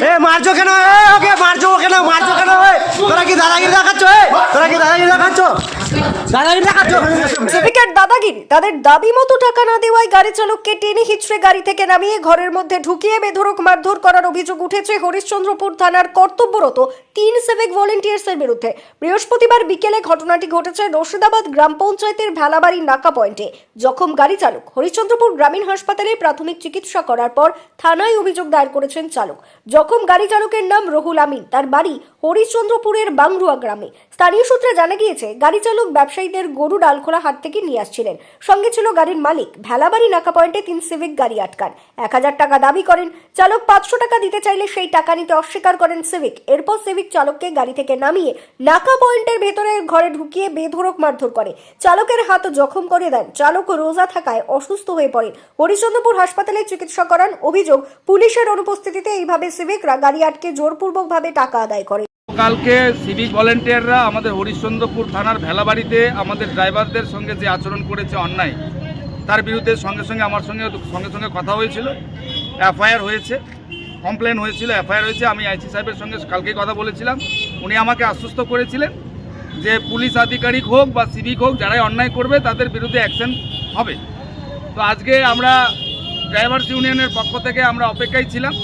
এ, মারছো কেন? এ, ওকে মারছো কেন মারছো কেন? তোরা কি দাদাগিরি দেখাচ্ছ? তোরা কি দাদাগিরি দেখাচ্ছ? সিভিকের দাদাগিরি, তাদের দাবি মতো টাকা না দেওয়ায় গাড়ি চালককে টেনে হিচড়ে গাড়ি থেকে নামিয়ে ঘরের মধ্যে ঢুকিয়ে বেধড়ক মারধর করার অভিযোগ উঠেছে হরিশ্চন্দ্রপুর থানার কর্তব্যরত তিন সিভিক ভলেন্টিয়ার্সের বিরুদ্ধে। বৃহস্পতিবার বিকেলে ঘটনাটি ঘটেছে রশিদাবাদ গ্রাম পঞ্চায়েতের ভেলাবাড়ি নাকা পয়েন্টে। জখম গাড়ি চালক, হরিশ্চন্দ্রপুর গ্রামীণ হাসপাতালে প্রাথমিক চিকিৎসা করার পর থানায় অভিযোগ দায়ের করেছেন চালক। জখম গাড়ি চালকের নাম রহুল আমিন, তার বাড়ি হরিশ্চন্দ্রপুরের বাংরুয়া গ্রামে। স্থানীয় সূত্রে জানা গিয়েছে, গাড়ি চালক ব্যবসায়ীদের গরু ডালখোলা হাট থেকে নিয়ে আসছিলেন। সঙ্গে ছিল গাড়ির মালিক। ভেলাবাড়ি নাকা পয়েন্টে তিন সিভিক গাড়ি আটকান। এক হাজার টাকা দাবি করেন, চালক পাঁচশো টাকা দিতে চাইলে সেই টাকা নিতে অস্বীকার করেন সিভিক। এরপর সিভিক চালককে গাড়ি থেকে নামিয়ে নাকা পয়েন্টের ভেতরে ঘরে ঢুকিয়ে বেধড়ক মারধর করে। চালকের হাত জখম করে দেন। চালক রোজা থাকায় অসুস্থ হয়ে পড়েন। হরিচন্দ্রপুর হাসপাতালে চিকিৎসা করান অভিযোগ, পুলিশের অনুপস্থিতিতে এইভাবে সিভিকরা গাড়ি আটকে জোরপূর্বকভাবে টাকা আদায় করে। কালকে সিভিক ভলেন্টিয়াররা আমাদের হরিশ্চন্দ্রপুর থানার ভেলাবাড়িতে আমাদের ড্রাইভারদের সঙ্গে যে আচরণ করেছে অন্যায়, তার বিরুদ্ধে সঙ্গে সঙ্গে আমার সঙ্গে সঙ্গে সঙ্গে কথা হয়েছিল, এফআইআর হয়েছে, কমপ্লেন হয়েছিল, এফআইআর হয়েছে, আমি আইসি সাহেবের সঙ্গে কালকেই কথা বলেছিলাম, উনি আমাকে আশ্বস্ত করেছিলেন যে পুলিশ আধিকারিক হোক বা সিভিক হোক, যারাই অন্যায় করবে, তাদের বিরুদ্ধে অ্যাকশন হবে। তো আজকে আমরা ড্রাইভার্স ইউনিয়নের পক্ষ থেকে আমরা অপেক্ষায় ছিলাম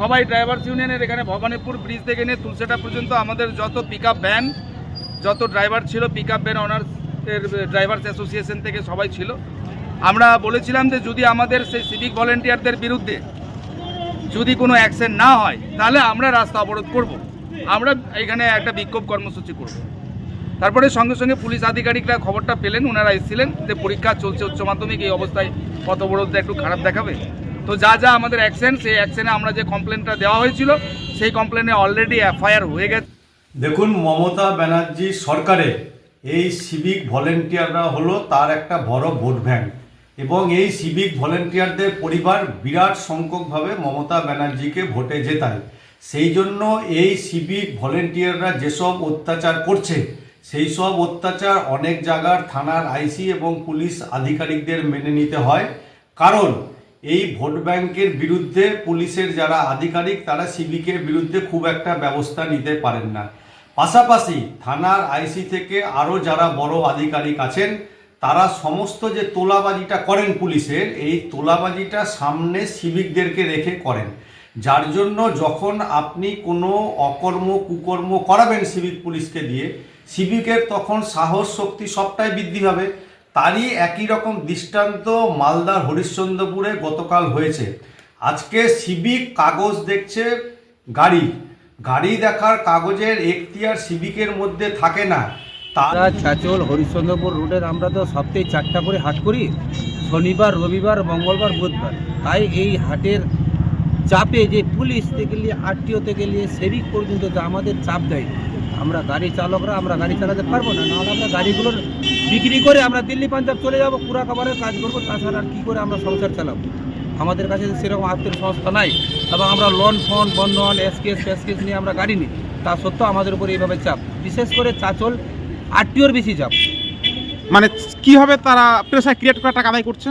সবাই ড্রাইভার্স ইউনিয়নের এখানে ভবানীপুর ব্রিজ থেকে নিয়ে তুলসেটা পর্যন্ত আমাদের যত পিক আপ ভ্যান যত ড্রাইভার ছিল pick up van owners drivers association থেকে সবাই ছিল। আমরা বলেছিলাম যে যদি আমাদের সেই সিভিক ভলেন্টিয়ারদের বিরুদ্ধে যদি কোনো অ্যাকশন না হয়, তাহলে আমরা রাস্তা অবরোধ করব। আমরা এখানে একটা বিক্ষোভ কর্মসূচি করব। তারপরে সঙ্গে সঙ্গে পুলিশ আধিকারিকরা খবরটা পেলেন ওনারা এসেছিলেন যে পরীক্ষা চলছে উচ্চ মাধ্যমিক, এই অবস্থায় পথ অবরোধটা একটু খারাপ দেখাবে। তো যা যা আমাদের অ্যাকশন সেই অ্যাকশনে আমরা যে কমপ্লেনটা দেওয়া হয়েছিল, সেই কমপ্লেনে অলরেডি এফআইআর হয়ে গেছে। দেখুন, মমতা ব্যানার্জি সরকারে এই সিভিক ভলেন্টিয়াররা হলো তার একটা বড় ভোট ব্যাংক এবং এই সিভিক ভলেন্টিয়ারদের পরিবার বিরাট সংখ্যকভাবে মমতা ব্যানার্জিকে ভোটে জেতায়। সেই জন্য এই সিভিক ভলেন্টিয়াররা যেসব অত্যাচার করছে, সেই সব অত্যাচার অনেক জায়গার থানার আইসি এবং পুলিশ আধিকারিকদের মেনে নিতে হয়। কারণ এই ভোট ব্যাংকের বিরুদ্ধে পুলিশের যারা আধিকারিক, তারা সিভিকের বিরুদ্ধে খুব একটা ব্যবস্থা নিতে পারেন না। পাশাপাশি থানার আইসি থেকে আরও যারা বড় আধিকারিক আছেন, তারা সমস্ত যে তোলাবাজিটা করেন পুলিশের, এই তোলাবাজিটা সামনে সিভিকদেরকে রেখে করেন। যার জন্য যখন আপনি কোনো অকর্ম, কুকর্ম করাবেন সিভিক পুলিশকে দিয়ে, সিভিকের তখন সাহস, শক্তি সবটাই বৃদ্ধি হবে। তারই একই রকম দৃষ্টান্ত মালদার হরিশ্চন্দ্রপুরে গতকাল হয়েছে। আজকে সিভিক কাগজ দেখছে গাড়ি। গাড়ি দেখার কাগজের এখতিয়ার সিভিকের মধ্যে থাকে না। তারা চাচল হরিশ্চন্দ্রপুর রোডের আমরা তো সপ্তাহে চারটা করে হাট করি। শনিবার, রবিবার, মঙ্গলবার, বুধবার। তাই এই হাটের চাপে যে পুলিশ থেকে নিয়ে আরটিও থেকে নিয়ে সেভিক পর্যন্ত আমাদের চাপ দেয় আমরা গাড়ি চালকরা আমরা গাড়ি চালাতে পারব না নাহলে আমরা গাড়িগুলোর বিক্রি করে আমরা দিল্লি পাঞ্জাব চলে যাব পুরা খাবারের কাজ করব তাছাড়া আর কী করে আমরা সংসার চালাবো? আমাদের কাছে সেরকম আর্থিক সংস্থা নাই এবং আমরা লোন ফোন বন্ধন এসকেস ফেসকেস নিয়ে আমরা গাড়ি নিই তা সত্ত্বেও আমাদের উপরে এইভাবে চাপ। বিশেষ করে চাচল আরটিওর বেশি চাপ। মানে কীভাবে তারা প্রেশার ক্রিয়েট করে টাকা আদায় করছে?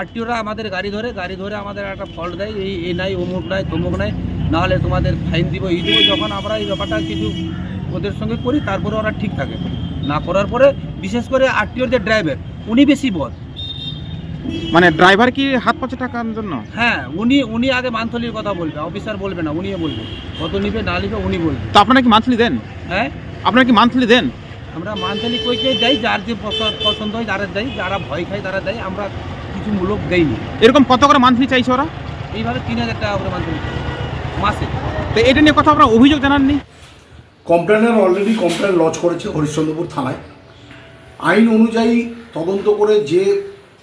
আরটিওরা আমাদের গাড়ি ধরে গাড়ি ধরে আমাদের একটা ফল্ট দেয় এই এই নাই অমুক নাই তমুক নাই নাহলে তোমাদের ফাইন দিব এই দিব যখন আমরা এই ব্যাপারটা কিছু ওদের সঙ্গে করি তারপরে ওরা ঠিক থাকে। না করার পরে বিশেষ করে আরটিওর যে ড্রাইভার উনি বেশি বদ। মানে ড্রাইভার কি হাত পাচ্ছে টাকার জন্য? হ্যাঁ উনি উনি আগে মান্থলির কথা বলবে অফিসার বলবে না উনিও বলবে। কত নিবে না নিবে উনি বলবে। তো আপনারা কি মান্থলি দেন? হ্যাঁ? আপনারা কি মান্থলি দেন? আমরা মান্থলি কইকে দেয় যার যে পছন্দ- হয় যারা দেয় যারা ভয় খায় তারা দেয় আমরা কিছু মূলক দেইনি। এরকম কত করে মান্থলি চাইছে ওরা? এইভাবে তিন হাজার টাকা করে মান্থলি। মাসে। তো এটা নিয়ে কথা আপনারা অভিযোগ জানাননি? কমপ্লেনের অলরেডি কমপ্লেন লজ করেছে হরিশ্চন্দ্রপুর থানায়। আইন অনুযায়ী তদন্ত করে যে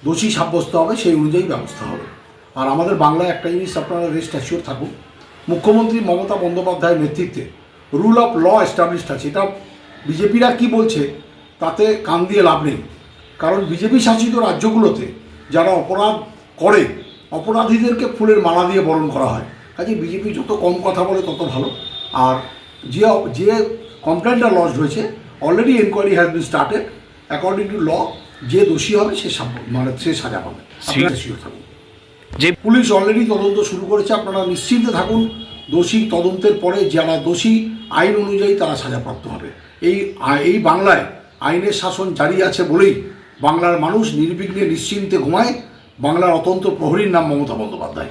দোষী সাব্যস্ত হবে সেই অনুযায়ী ব্যবস্থা হবে। আর আমাদের বাংলায় একটা জিনিস আপনারা রেস্ট অ্যাসিওর থাকুন, মুখ্যমন্ত্রী মমতা বন্দ্যোপাধ্যায়ের নেতৃত্বে রুল অফ ল এস্টাবলিশড আছে। এটা বিজেপিরা কি বলছে তাতে কান দিয়ে লাভ নেই। কারণ বিজেপি শাসিত রাজ্যগুলোতে যারা অপরাধ করে, অপরাধীদেরকে ফুলের মালা দিয়ে বরণ করা হয়। কাজে বিজেপি যত কম কথা বলে তত ভালো। আর যে যে কমপ্লেনটা লজ হয়েছে already enquiry has been started according to law যে দোষী হবে সে মানে সে সাজা পাবে। থাকুন। যে পুলিশ অলরেডি তদন্ত শুরু করেছে আপনারা নিশ্চিন্তে থাকুন। দোষী তদন্তের পরে যারা দোষী আইন অনুযায়ী তারা সাজাপ্রাপ্ত হবে। এই এই বাংলায় আইনের শাসন জারি আছে বলেই বাংলার মানুষ নির্বিঘ্নে নিশ্চিন্তে ঘুমায়। বাংলার অতন্ত্র প্রহরীর নাম মমতা বন্দ্যোপাধ্যায়।